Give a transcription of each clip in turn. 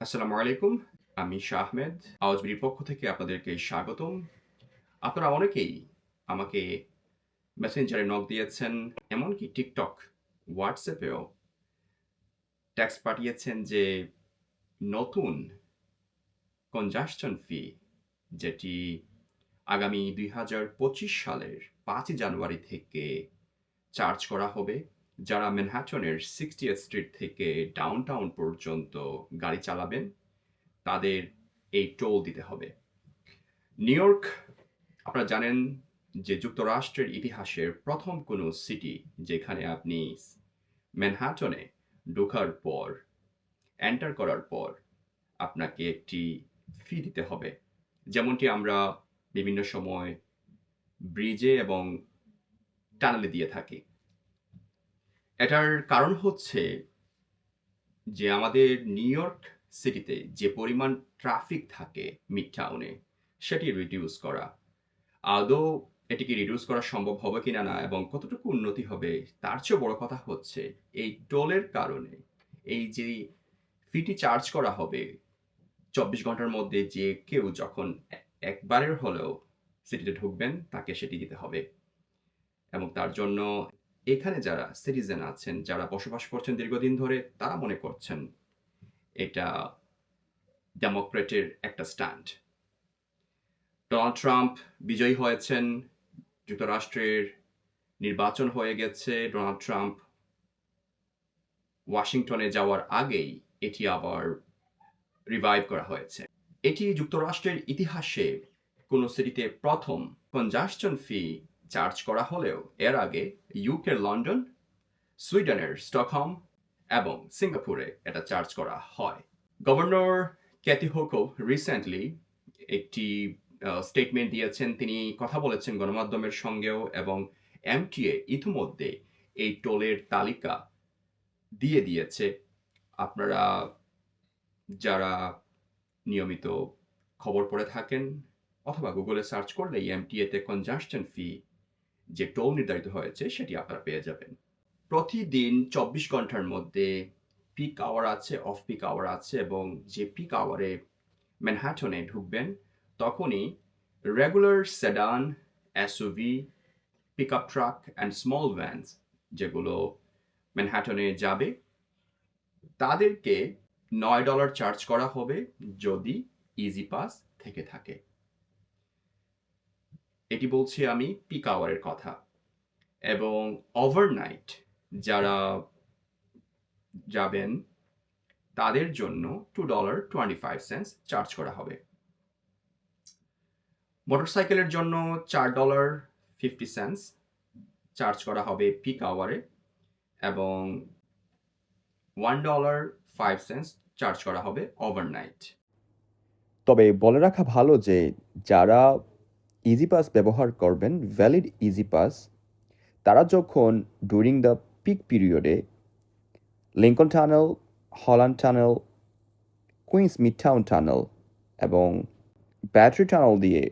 আসসালামু আলাইকুম, আমি শাহ আহমেদ। আওয়াজবির পক্ষ থেকে আপনাদেরকে স্বাগতম। আপনারা অনেকেই আমাকে মেসেঞ্জারে নক দিয়েছেন, এমনকি টিকটক, হোয়াটসঅ্যাপেও ট্যাক্স পাঠিয়েছেন যে নতুন কনজাকশন ফি যেটি আগামী দুই হাজার পঁচিশ সালের পাঁচই জানুয়ারি থেকে চার্জ করা হবে। যারা ম্যানহাটনের সিক্সটি স্ট্রিট থেকে ডাউন টাউন পর্যন্ত গাড়ি চালাবেন, তাদের এই টোল দিতে হবে। নিউ ইয়র্ক, আপনারা জানেন যে যুক্তরাষ্ট্রের ইতিহাসের প্রথম কোনো সিটি যেখানে আপনি ম্যানহাটনে ঢোকার পর, এন্টার করার পর আপনাকে একটি ফি দিতে হবে। যেমনটি আমরা বিভিন্ন সময় ব্রিজে এবং টানেলে দিয়ে থাকি। এটার কারণ হচ্ছে যে আমাদের নিউ ইয়র্ক সিটিতে যে পরিমাণ ট্রাফিক থাকে মিড টাউনে সেটি রিডিউস করা। আদৌ এটিকে রিডিউস করা সম্ভব হবে কিনা না এবং কতটুকু উন্নতি হবে, তার চেয়ে বড় কথা হচ্ছে এই টোলের কারণে এই যে ফিটি চার্জ করা হবে, চব্বিশ ঘণ্টার মধ্যে যে কেউ যখন একবারের হলেও সিটিতে ঢুকবেন, তাকে সেটি দিতে হবে। এবং তার জন্য এখানে যারা সিটিজেন আছেন, যারা বসবাস করছেন দীর্ঘদিন ধরে, তারা মনে করছেন এটা ডেমোক্রেটের একটা স্ট্যান্ড ডোনাল্ড ট্রাম্প বিজয়ী হয়েছেন, যুক্তরাষ্ট্রের নির্বাচন হয়ে গেছে। ডোনাল্ড ট্রাম্প ওয়াশিংটনে যাওয়ার আগেই এটি আবার রিভাইভ করা হয়েছে। এটি যুক্তরাষ্ট্রের ইতিহাসে কোনো সিটিতে প্রথম কনজাকশন ফি চার্জ করা হলেও এর আগে ইউকের লন্ডন, সুইডেনের স্টকহোম এবং সিঙ্গাপুরে এটা চার্জ করা হয়। গভর্নর ক্যাথি হোকো রিসেন্টলি একটি স্টেটমেন্ট দিয়েছেন। তিনি কথা বলেছেন গণমাধ্যমের সঙ্গেও এবং এমটিএ ইতিমধ্যে এই টোলের তালিকা দিয়ে দিয়েছে। আপনারা যারা নিয়মিত খবর পড়ে থাকেন অথবা গুগলে সার্চ করলে এমটিএতে কনজাকশন ফি যে টোল নির্ধারিত হয়েছে সেটি আপনারা পেয়ে যাবেন। প্রতিদিন চব্বিশ ঘণ্টার মধ্যে পিক আওয়ার আছে অফ পিক আওয়ার আছে এবং যে পিক আওয়ারে ম্যানহাটনে ঢুকবেন, তখনই regular sedan SUV pick up truck and small vans যেগুলো ম্যানহাটনে যাবে, তাদেরকে নয় ডলার চার্জ করা হবে যদি ইজি পাস থেকে থাকে। এটি বলছি আমি পিক আওয়ারের কথা। এবং ওভারনাইট যারা যাবেন, তাদের জন্য two dollar twenty five cents charge করা হবে। মোটরসাইকেলের জন্য চার ডলার ফিফটি সেন্স চার্জ করা হবে পিক আওয়ারে এবং one dollar five cents charge করা হবে ওভারনাইট তবে বলে রাখা ভালো যে যারা ইজি পাস ব্যবহার করবেন ভ্যালিড ইজি পাস তারা যখন ডুরিং দ্য পিক পিরিয়ডে Lincoln Tunnel Holland Tunnel Queens Midtown Tunnel এবং ব্যাটারি টানেল দিয়ে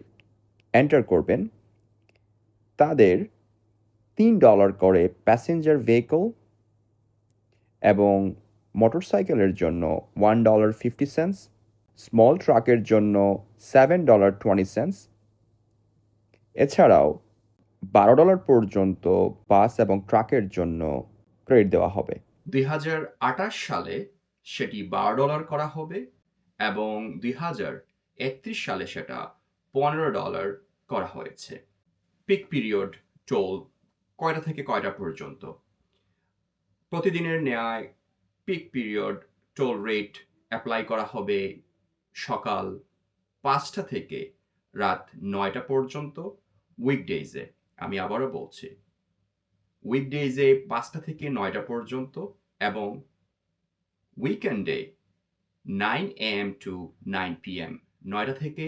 এন্টার করবেন, তাদের তিন ডলার করে প্যাসেঞ্জার ভেহিকল এবং মোটরসাইকেলের জন্য one dollar fifty cents small ট্রাকের জন্য সেভেন ডলার টোয়েন্টি সেন্টস এছাড়াও বারো ডলার পর্যন্ত বাস এবং ট্রাকের জন্য ক্রেডিট দেওয়া হবে। দুই হাজার আঠাশ সালে সেটি বারো ডলার করা হবে এবং দুই হাজার একত্রিশ সালে সেটা পনেরো ডলার করা হয়েছে। পিক পিরিয়ড টোল কয়টা থেকে কয়টা পর্যন্ত? প্রতিদিনের ন্যায় peak period toll rate apply করা হবে সকাল পাঁচটা থেকে রাত নয়টা পর্যন্ত। উইকডেজে আমি আবারও বলছি। উইকডেজে পাঁচটা থেকে নয়টা পর্যন্ত এবং উইকেন্ডে nine AM to nine PM নয়টা থেকে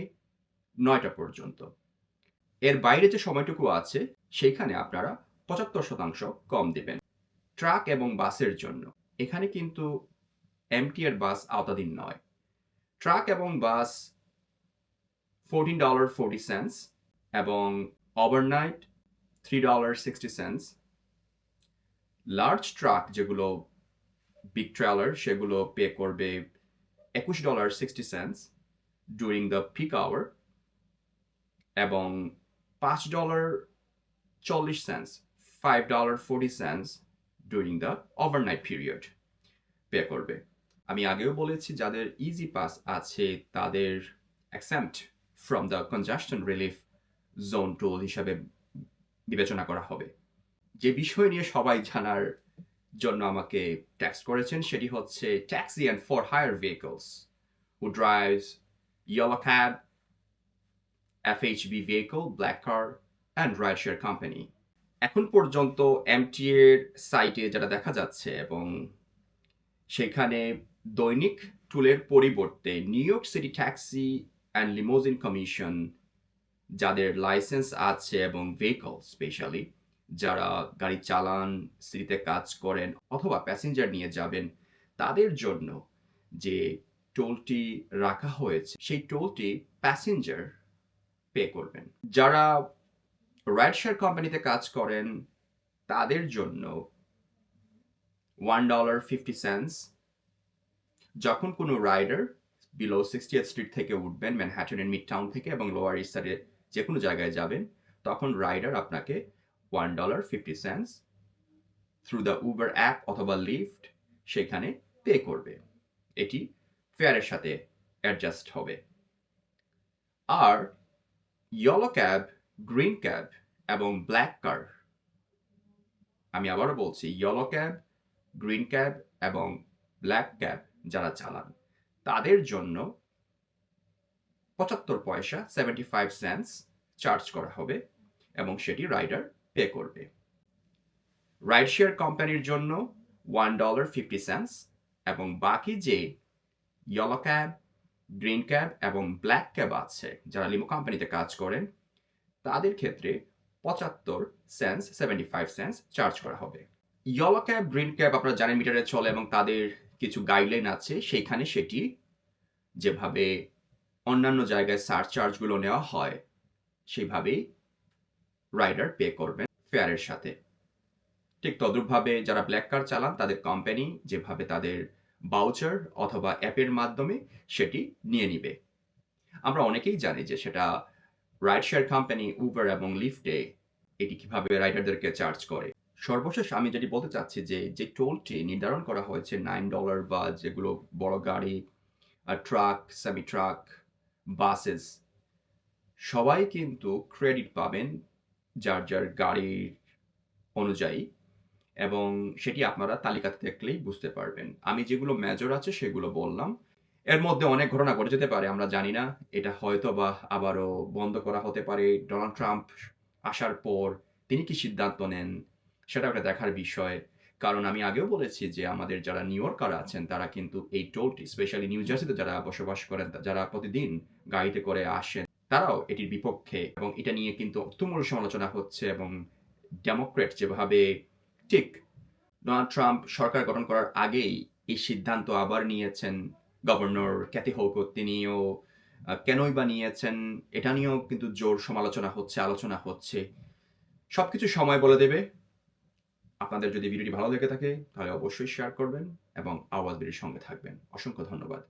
নয়টা পর্যন্ত। এর বাইরে যে সময়টুকু আছে, সেইখানে আপনারা পঁচাত্তর শতাংশ কম দেবেন। ট্রাক এবং বাসের জন্য। এখানে কিন্তু এমটিআর বাস আওতাধীন নয়। ট্রাক এবং bus fourteen dollar forty cents এবং overnight three dollar sixty cents large truck যেগুলো বিগ ট্রেলার সেগুলো পে করবে একুশ dollar sixty cents during the peak hour এবং পাঁচ ডলার চল্লিশ cents five dollar forty cents during the overnight period pay করবে। আমি আগেও বলেছি, যাদের ইজি পাস আছে, তাদের accept from the congestion relief zone toll হিসাবে বিবেচনা করা হবে যে বিষয় নিয়ে সবাই জানার জন্য আমাকে ট্যাক্স করেছেন সেটি হচ্ছে taxi and for hire vehicles who drives yellow cab FHB vehicle, black car, and rideshare company. এখন পর্যন্ত এমটি এর সাইটে যেটা দেখা যাচ্ছে এবং সেখানে দৈনিক টুলের পরিবর্তে New York City taxi and limousine commission যাদের লাইসেন্স আছে এবং ভেহিকল স্পেশালি যারা গাড়ি চালান সিটিতে কাজ করেন অথবা প্যাসেঞ্জার নিয়ে যাবেন, তাদের জন্য যে টোলটি রাখা হয়েছে, সেই টোলটি প্যাসেঞ্জার পে করবেন। যারা রাইড শেয়ার কোম্পানিতে কাজ করেন, তাদের জন্য ওয়ান ডলার ফিফটি সেন্স যখন কোনো রাইডার বিলো সিক্সটি স্ট্রিট থেকে উঠবেন ম্যানহ্যাটনের মিড টাউন থেকে এবং লোয়ার ইস্টারে যে কোনো জায়গায় যাবেন, তখন রাইডার আপনাকে one dollar fifty cents through the Uber app অথবা লিফট সেখানে পে করবে। এটি ফেয়ারের সাথে অ্যাডজাস্ট হবে। আর ইয়েলো ক্যাব গ্রিন ক্যাব এবং ব্ল্যাক কার আমি আবারও বলছি ইয়েলো ক্যাব গ্রিন ক্যাব এবং ব্ল্যাক ক্যাব যারা চালান, তাদের জন্য পঁচাত্তর পয়সা সেভেন্টি ফাইভ সেন্স চার্জ করা হবে এবং সেটি রাইডার পে করবে। রাইড শেয়ার কোম্পানির জন্য ওয়ান ডলার ফিফটি সেন্স এবং বাকি যে ইয়েলো ক্যাব গ্রিন ক্যাব এবং ব্ল্যাক ক্যাব আছে, যারা লিমো কোম্পানিতে কাজ করেন, তাদের ক্ষেত্রে পঁচাত্তর cents seventy five cents charge করা হবে। ইয়েলো ক্যাব গ্রিন ক্যাব আপনারা জানেন মিটারে চলে এবং তাদের কিছু গাইডলাইন আছে, সেইখানে সেটি যেভাবে অন্যান্য জায়গায় সার চার্জগুলো নেওয়া হয় সেইভাবেই রাইডার পে করবেন ফেয়ারের সাথে। ঠিক তদ্রূপভাবে যারা ব্ল্যাক কার চালান, তাদের কোম্পানি যেভাবে তাদের বাউচার অথবা অ্যাপের মাধ্যমে সেটি নিয়ে নিবে। আমরা অনেকেই জানি যে সেটা রাইড শেয়ার কোম্পানি উবার এবং লিফটে এটি কীভাবে রাইডারদেরকে চার্জ করে। সর্বশেষ আমি যেটি বলতে চাচ্ছি যে যে টোলটি নির্ধারণ করা হয়েছে নাইন ডলার বা যেগুলো বড় গাড়ি ট্রাক সেমি ট্রাক বাসেস সবাই কিন্তু ক্রেডিট পাবেন যার যার গাড়ির অনুযায়ী এবং সেটি আপনারা তালিকাতে দেখলেই বুঝতে পারবেন। আমি যেগুলো মেজর আছে সেগুলো বললাম। এর মধ্যে অনেক ঘটনা ঘটে যেতে পারে, আমরা জানি না। এটা হয়তো বা আবারও বন্ধ করা হতে পারে। ডোনাল্ড ট্রাম্প আসার পর তিনি কি সিদ্ধান্ত নেন, সেটা একটা দেখার বিষয়। কারণ আমি আগেও বলেছি যে আমাদের যারা নিউ ইয়র্কার আছেন, তারা কিন্তু এই টোলটি স্পেশালি নিউ জার্সিতে যারা বসবাস করেন যারা প্রতিদিন গাড়িতে করে আসেন, তারাও এটির বিপক্ষে। এবং এটা নিয়ে কিন্তু তুমুল সমালোচনা হচ্ছে এবং ডেমোক্রেট যেভাবে ঠিক ডোনাল্ড ট্রাম্প সরকার গঠন করার আগেই এই সিদ্ধান্ত আবার নিয়েছেন গভর্নর ক্যাথি হোকো তিনিও কেনই বা নিয়েছেন, এটা নিয়েও কিন্তু জোর সমালোচনা হচ্ছে, আলোচনা হচ্ছে। সবকিছু সময় বলে দেবে। আপনাদের যদি ভিডিওটি ভালো লেগে থাকে, তাহলে অবশ্যই শেয়ার করবেন এবং আওয়াজ বিড়ির সঙ্গে থাকবেন। অসংখ্য ধন্যবাদ।